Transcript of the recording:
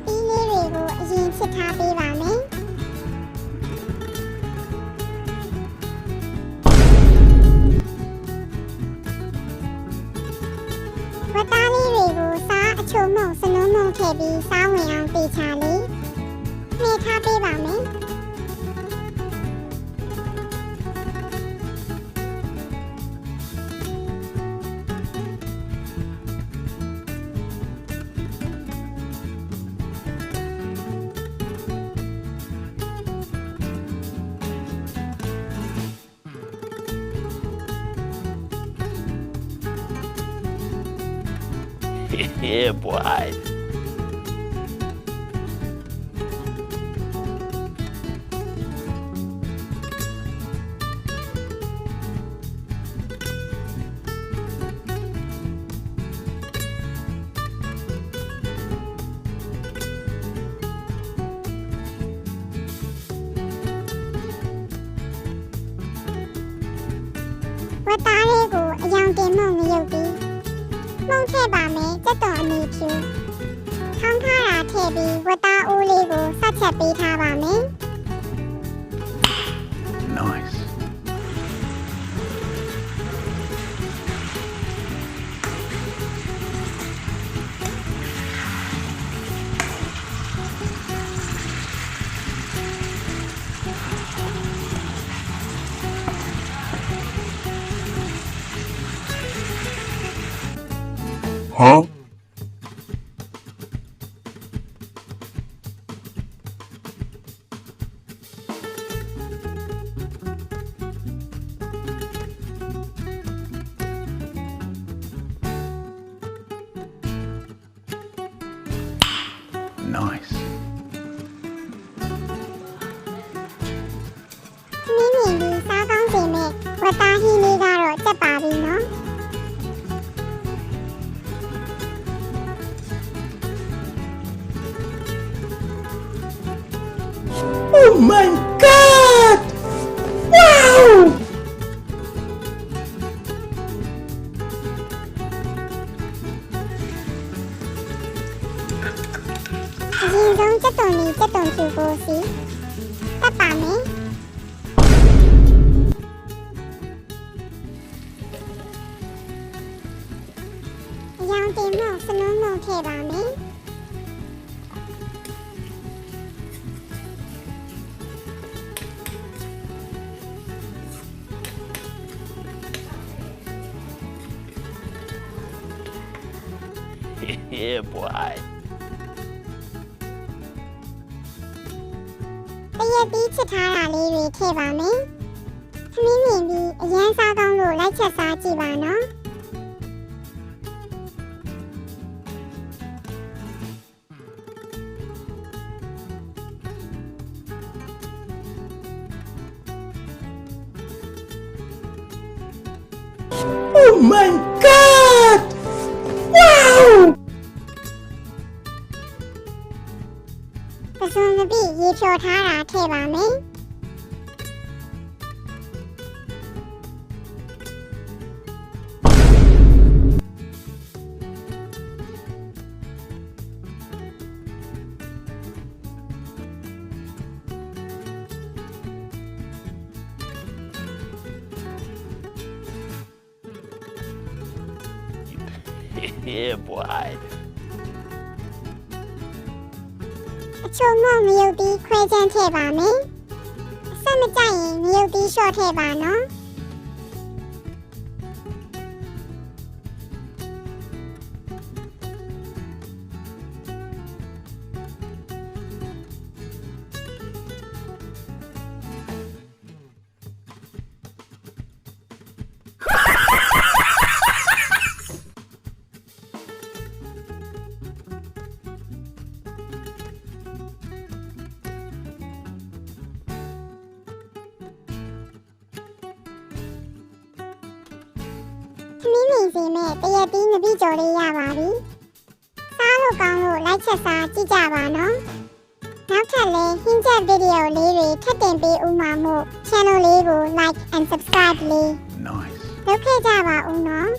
ရက်ပြီးလေးတွေကိုအရင်ချစ်ထားပေးပါမယ်ဝတ်သားလေးတွေကိုစားအချုံမုံစနုံးမုံထည့်ပြီးစားဝင်အောင်တေချာလေးနှိထားပေးပါမယ် yeah, boy. ဝတ်သားလေးကိုအယော င်တင်မုံမရုပ်ပြီးမှုံထည့်ပါမယ်စက်တော်အနီဖြူထောင်းထားတာထည့်ပြီးဝတ်သားအိုးလေးကိုဆက်ချက်ပေးထားပါမယ် ခ Nice. မင်းမြင်ပြီးစားကောင်းစေမဲ့ဝတ်သားဟင်းလေးကတော့စက်ပါပြီနော် အရင်ဆုံးစက်တော်နီစက်တော်ဖြူကိုစီတက်ပါမယ်အယောင်တင်မုံစနုံးမုံထည့်ပါမယ် Yeah, boy. တရက်ပြီးချစ်ထားတာလေးတွေထည့်ပါမယ်ခမင်းမြင်ပြီးအရန်စားကောင်းလို့လိုက်ချက်စားကြည့်ပါနော် Oh my ပစုံမပြည့်ရေဖြော်ထားတာထည့်ပါမယ် Yeah, boy. ချုံမမရုပ်ပြီးခွဲချမ်းထည့်ပါမယ်အဆက်မကြိုက်ရင်မရုပ်ပြီးရှော့ထည့်ပါနော် ခမင်းမြင်စီမဲ့တရက်ပြီးနပြကြော်လေးရပါပြီစားလို့ကောင်းလို့လိုက်ချက်စားကြည့်ကြပါနော်နောက်ထပ်လည်းဟင်းချက်ဗီဒီယိုလေးတွေထပ်တင်ပေးဦးမှာမို့ channel လေးကို like and subscribe လေး Nice. လုပ်ခဲ့ကြပါဦးနော်